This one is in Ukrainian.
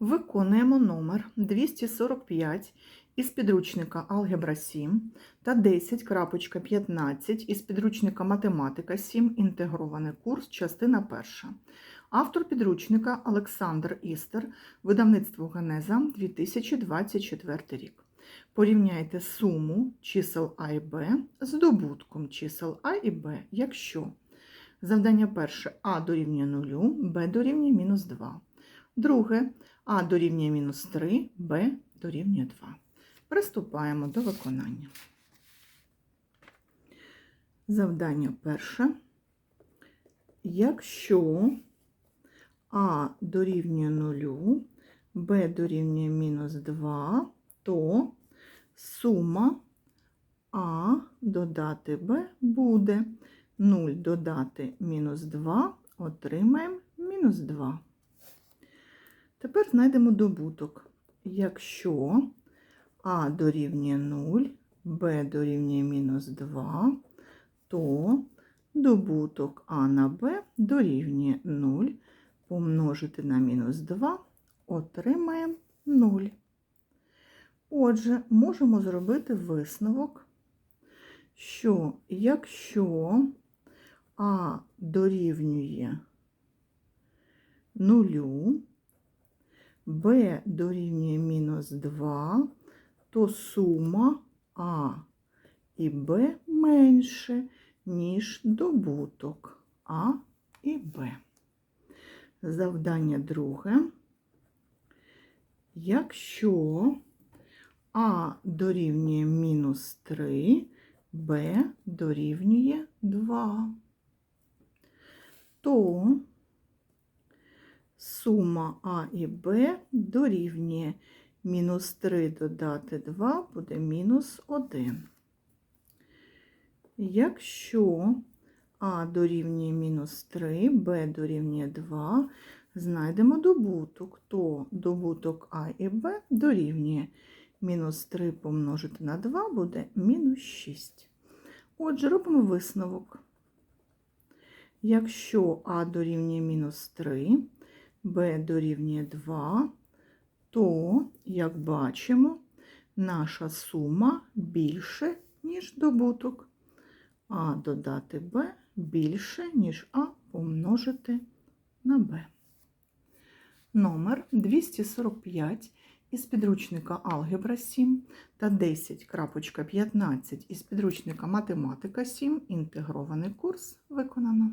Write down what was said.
Виконуємо номер 245 із підручника Алгебра 7 та 10.15 із підручника Математика 7. Інтегрований курс, частина 1. Автор підручника Олександр Істер, видавництво Генеза 2024 рік. Порівняйте суму чисел А і Б з добутком чисел А і Б, якщо завдання перше А дорівнює 0, Б дорівнює мінус 2. Друге А дорівнює мінус 3, Б дорівнює 2. Приступаємо до виконання. Завдання перше. Якщо А дорівнює 0, Б дорівнює мінус 2, то сума А додати Б буде 0 додати мінус 2, отримаємо мінус 2. Тепер знайдемо добуток. Якщо А дорівнює 0, Б дорівнює мінус 2, то добуток А на Б дорівнює 0 помножити на мінус 2, отримаємо 0. Отже, можемо зробити висновок, що якщо А дорівнює 0, b дорівнює мінус 2, то сума А і Б менше, ніж добуток А і Б. Завдання друге. Якщо А дорівнює мінус 3, Б дорівнює 2, то сума А і Б дорівнює мінус 3 додати 2 буде мінус 1. Якщо А дорівнює мінус 3, Б дорівнює 2, знайдемо добуток, то добуток А і Б дорівнює мінус 3 помножити на 2 буде мінус 6. Отже, робимо висновок. Якщо А дорівнює мінус 3, b дорівнює 2, то, як бачимо, наша сума більше, ніж добуток. А додати b більше, ніж А помножити на b. Номер 245 із підручника Алгебра 7 та 10.15 із підручника Математика 7. Інтегрований курс виконано.